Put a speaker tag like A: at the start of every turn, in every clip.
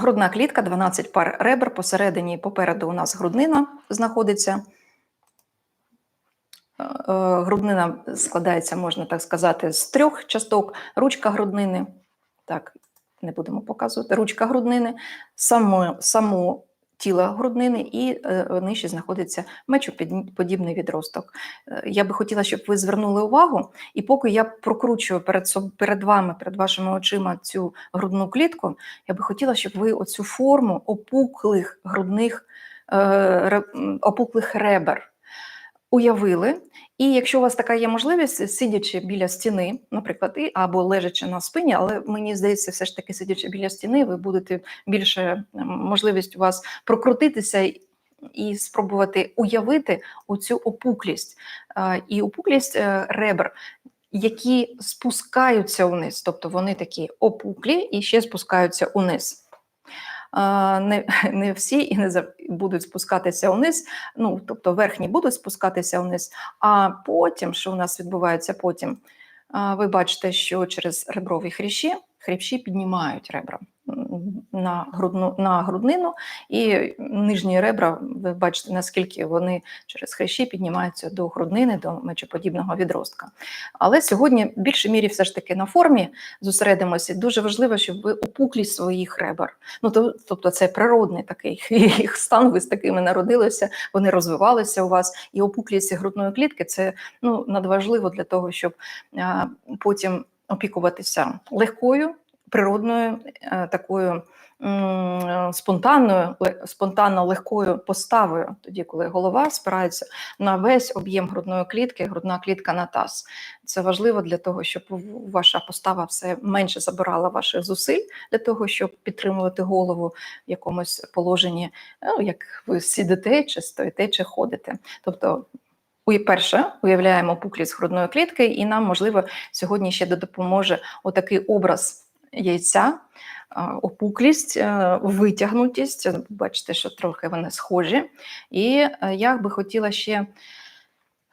A: Грудна клітка, 12 пар ребер. Посередині і попереду у нас груднина знаходиться. Е, е, Груднина складається, можна так сказати, з трьох часток. Ручка груднини. Так, не будемо показувати. Ручка груднини, само, само тіло груднини і е, нижче знаходиться мечоподібний відросток. Е, Я би хотіла, щоб ви звернули увагу, і поки я прокручую перед, перед вами, перед вашими очима цю грудну клітку, я би хотіла, щоб ви оцю форму опуклих грудних е, опуклих ребер уявили. І якщо у вас така є можливість, сидячи біля стіни, наприклад, або лежачи на спині, але мені здається, все ж таки сидячи біля стіни, ви будете більше можливість у вас прокрутитися і- спробувати уявити оцю опуклість. І опуклість е, ребер, які спускаються вниз, тобто вони такі опуклі і ще спускаються униз. Не, не всі і не будуть спускатися вниз, ну тобто верхні будуть спускатися вниз, а потім, що у нас відбувається потім, ви бачите, що через реброві хрящі хрящі піднімають ребра на, грудну, на груднину, і нижні ребра, ви бачите, наскільки вони через хрящі піднімаються до груднини, до мечоподібного відростка. Але сьогодні в більшій мірі все ж таки на формі зосередимося. Дуже важливо, щоб ви опуклість своїх ребер. Ну, то, тобто це природний такий їх стан, ви з такими народилися, вони розвивалися у вас, і опуклість грудної клітки це ну, надважливо для того, щоб а, потім опікуватися легкою, природною, е, такою спонтанною, спонтанно легкою поставою, тоді, коли голова спирається на весь об'єм грудної клітки, грудна клітка на таз. Це важливо для того, щоб ваша постава все менше забирала ваших зусиль для того, щоб підтримувати голову в якомусь положенні, ну, як ви сидите, чи стоїте, чи ходите. Тобто, у- перше, уявляємо пуклість грудної клітки, і нам, можливо, сьогодні ще допоможе отакий образ яйця, опуклість, е, витягнутість. Бачите, що трохи вони схожі. І е, я би хотіла ще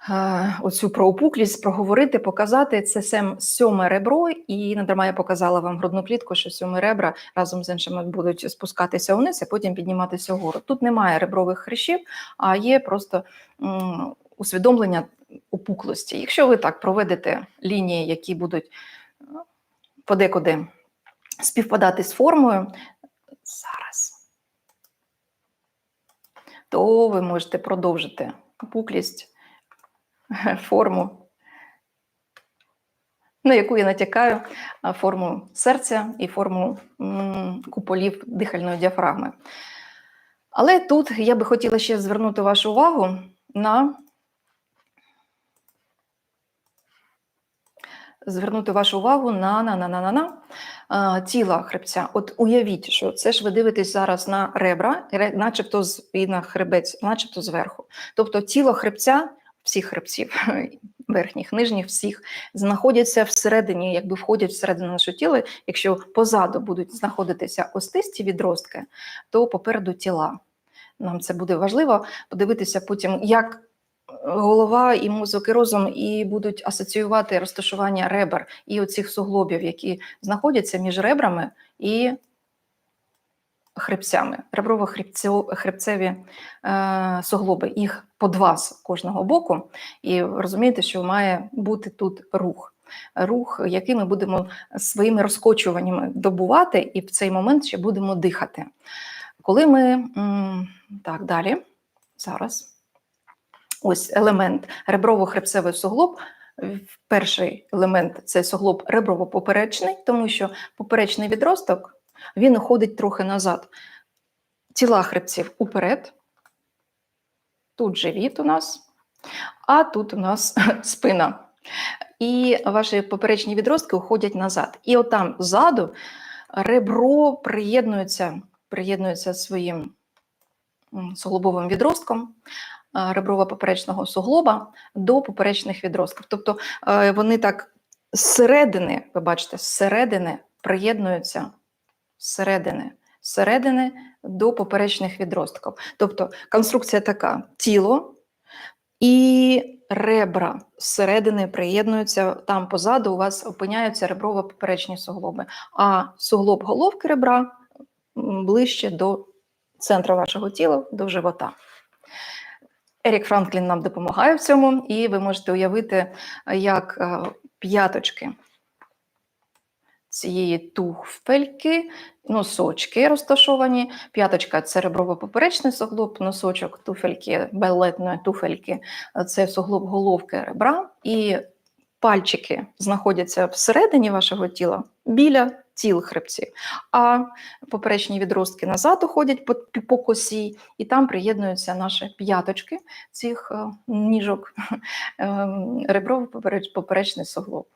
A: е, оцю про опуклість проговорити, показати. Це сьоме ребро, і не дарма я показала вам грудну клітку, що сьоме ребра разом з іншими будуть спускатися вниз, а потім підніматися вгору. Тут немає ребрових хрящів, а є просто усвідомлення опуклості. Якщо ви так проведете лінії, які будуть подекуди співпадати з формою, зараз, то ви можете продовжити опуклість, форму, на яку я натякаю, форму серця і форму куполів дихальної діафрагми. Але тут я би хотіла ще звернути вашу увагу на звернути вашу увагу на, на, на, на, на, на тіла хребця. От уявіть, що це ж ви дивитесь зараз на ребра, начебто з, на хребець, начебто зверху. Тобто тіло хребця, всіх хребців, верхніх, нижніх, всіх, знаходяться всередині, якби входять всередину нашого тіла. Якщо позаду будуть знаходитися остисті відростки, то попереду тіла. Нам це буде важливо подивитися потім, як голова і мозок і розум і будуть асоціювати розташування ребер і оцих суглобів, які знаходяться між ребрами і хребцями, реброво-хребцеві е, суглоби, їх по два з кожного боку. І розумієте, що має бути тут рух. Рух, який ми будемо своїми розкочуваннями добувати, і в цей момент ще будемо дихати. Коли ми так далі, зараз ось елемент реброво-хребцевий суглоб. Перший елемент це суглоб реброво-поперечний, тому що поперечний відросток він уходить трохи назад. Тіла хребців уперед, тут живіт у нас, а тут у нас спина. І ваші поперечні відростки уходять назад. І отам ззаду ребро приєднується, приєднується своїм суглобовим відростком реброво-поперечного суглоба до поперечних відростків. Тобто е, вони так зсередини, ви бачите, зсередини приєднуються зсередини, зсередини до поперечних відростків. Тобто конструкція така: тіло і ребра зсередини приєднуються, там позаду у вас опиняються реброво-поперечні суглоби. А суглоб головки ребра ближче до центру вашого тіла, до живота. Ерік Франклін нам допомагає в цьому, і ви можете уявити, як е, п'яточки цієї туфельки, носочки розташовані. П'яточка це реброво-поперечний суглоб, носочок туфельки, балетної туфельки це суглоб головки ребра. І пальчики знаходяться всередині вашого тіла біля тіл хребців, а поперечні відростки назад уходять по, по косі, і там приєднуються наші п'яточки цих е, ніжок, е, реброво-поперечний суглоб.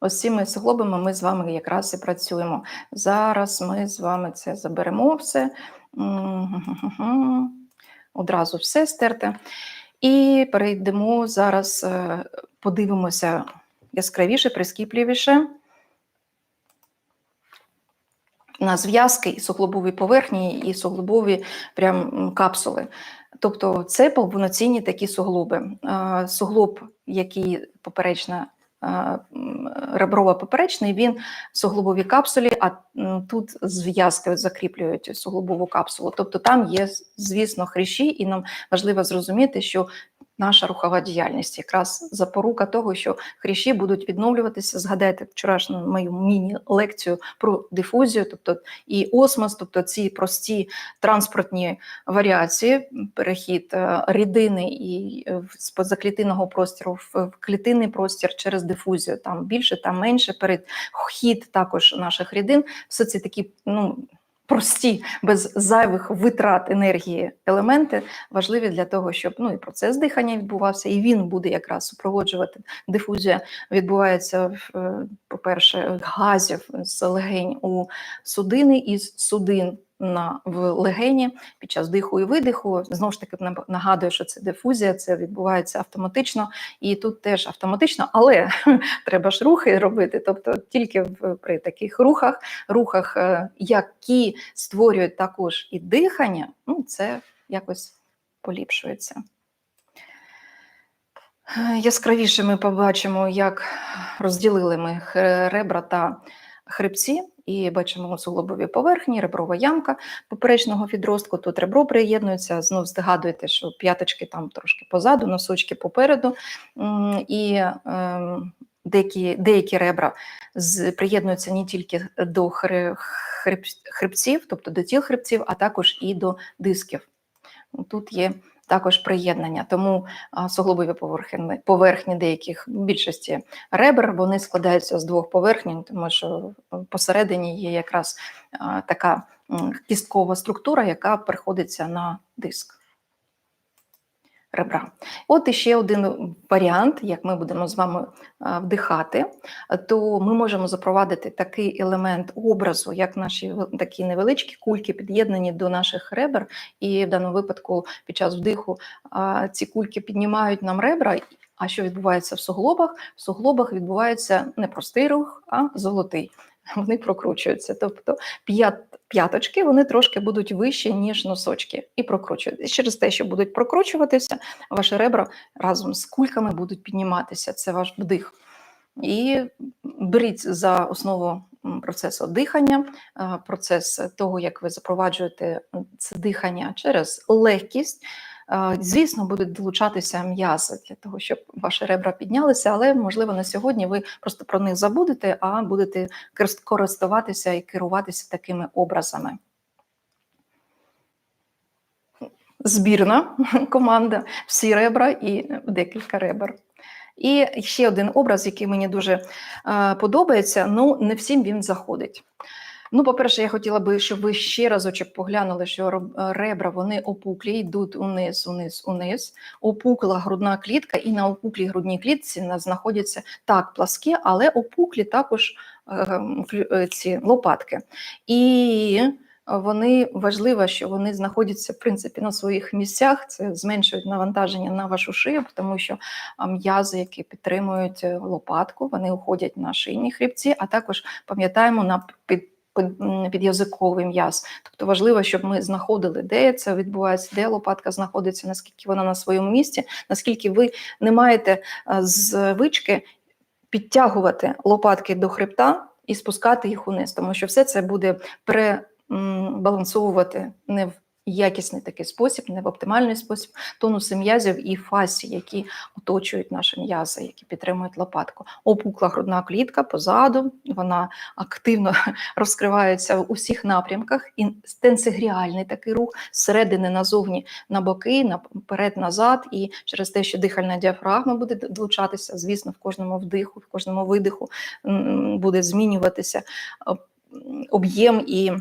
A: Ось цими суглобами ми з вами якраз і працюємо. Зараз ми з вами це заберемо все. Одразу все стерте. І перейдемо зараз, е, подивимося яскравіше, прискіпливіше на зв'язки і суглобові поверхні, і суглобові прям капсули. Тобто це повноцінні такі суглоби. Е, Суглоб, який поперечна реброво-поперечний, він в суглобовій капсулі, а тут зв'язки закріплюють суглобову капсулу. Тобто там є, звісно, хрящі, і нам важливо зрозуміти, що наша рухова діяльність якраз запорука того, що хрящі будуть відновлюватися. Згадайте вчорашню мою міні-лекцію про дифузію, тобто і осмос, тобто ці прості транспортні варіації, перехід е, рідини і е, з позаклітинного простору в клітинний простір через дифузію. Там більше, там менше, перехід також наших рідин. Все це такі ну, прості, без зайвих витрат енергії елементи важливі для того, щоб ну, і процес дихання відбувався, і він буде якраз супроводжувати. Дифузія відбувається, е, по-перше, газів з легень у судини і з судин на в легені під час диху і видиху. Знову ж таки, нагадую, що це дифузія, це відбувається автоматично, і тут теж автоматично, але треба ж рухи робити. Тобто тільки в, при таких рухах, рухах, е, які створюють також і дихання, ну це якось поліпшується. Е, Яскравіше ми побачимо, як розділили ми ребра та хребці, і бачимо суглобові поверхні, реброва ямка поперечного відростку. Тут ребро приєднується. Знов здогадуєте, що п'яточки там трошки позаду, носочки попереду. І ем, деякі, деякі ребра приєднуються не тільки до хре- хребців, тобто до тіл хребців, а також і до дисків. Тут є також приєднання, тому суглобові поверхні, поверхні деяких більшості ребер вони складаються з двох поверхні, тому що е, посередині є якраз така кісткова структура, яка приходиться на диск ребра. От іще один варіант, як ми будемо з вами вдихати, то ми можемо запровадити такий елемент образу, як наші такі невеличкі кульки під'єднані до наших ребер, і в даному випадку під час вдиху ці кульки піднімають нам ребра. А що відбувається в суглобах? В суглобах відбувається не простий рух, а золотий. Вони прокручуються. Тобто п'ят, п'яточки вони трошки будуть вищі, ніж носочки, і прокручуються. Через те, що будуть прокручуватися, ваші ребра разом з кульками будуть підніматися. Це ваш вдих. І беріть за основу процесу дихання, процес того, як ви запроваджуєте це дихання через легкість. Е, Звісно, будуть долучатися м'язи для того, щоб ваші ребра піднялися, але можливо на сьогодні ви просто про них забудете, а будете користуватися і керуватися такими образами. Збірна команда, всі ребра і декілька ребер. І ще один образ, який мені дуже е, подобається, ну не всім він заходить. Ну, по-перше, я хотіла би, щоб ви ще разочок поглянули, що ребра вони опуклі, йдуть униз, униз, униз. Опукла грудна клітка, і на опуклій грудній клітці знаходяться так пласкі, але опуклі також е, е, ці лопатки. І вони важливо, що вони знаходяться в принципі на своїх місцях. Це зменшують навантаження на вашу шию, тому що м'язи, які підтримують е, лопатку, вони уходять на шийні хребці, а також пам'ятаємо на під. Під'язиковий м'яз, тобто важливо, щоб ми знаходили, де це відбувається, де лопатка знаходиться, наскільки вона на своєму місці, наскільки ви не маєте е, звички підтягувати лопатки до хребта і спускати їх униз, тому що все це буде прибалансовувати не в якісний такий спосіб, не в оптимальний спосіб тонуси м'язів і фасі, які оточують наші м'язи, які підтримують лопатку. Опукла грудна клітка позаду, вона активно розкривається в усіх напрямках. І тенсигріальний такий рух зсередини назовні на боки, наперед, назад, і через те, що дихальна діафрагма буде долучатися, звісно, в кожному вдиху, в кожному видиху буде змінюватися об'єм і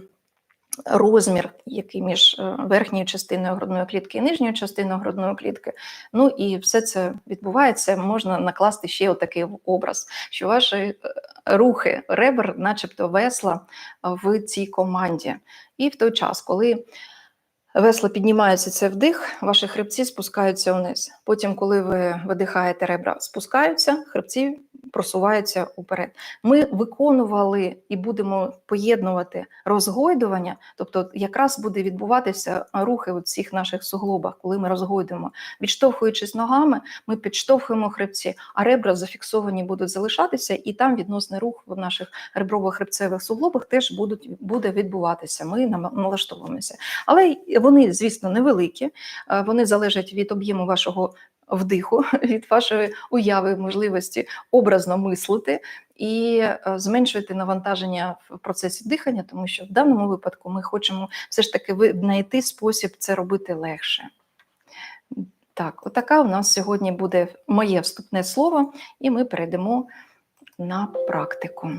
A: розмір, який між е, верхньою частиною грудної клітки і нижньою частиною грудної клітки. Ну і все це відбувається. Можна накласти ще отакий образ, що ваші е, рухи ребер, начебто весла в цій команді. І в той час, коли весла піднімаються, це вдих, ваші хребці спускаються вниз. Потім, коли ви видихаєте, ребра спускаються, хребці просуваються уперед. Ми виконували і будемо поєднувати розгойдування, тобто якраз буде відбуватися рухи у цих наших суглобах, коли ми розгойдуємо. Відштовхуючись ногами, ми підштовхуємо хребці, а ребра зафіксовані будуть залишатися, і там відносний рух в наших реброво-хребцевих суглобах теж будуть, буде відбуватися. Ми налаштовуємося. Але вони, звісно, невеликі, е, вони залежать від об'єму вашого вдиху, від вашої уяви, можливості образно мислити і е, зменшувати навантаження в процесі дихання, тому що в даному випадку ми хочемо все ж таки знайти спосіб це робити легше. Так, отака у нас сьогодні буде моє вступне слово, і ми перейдемо на практику.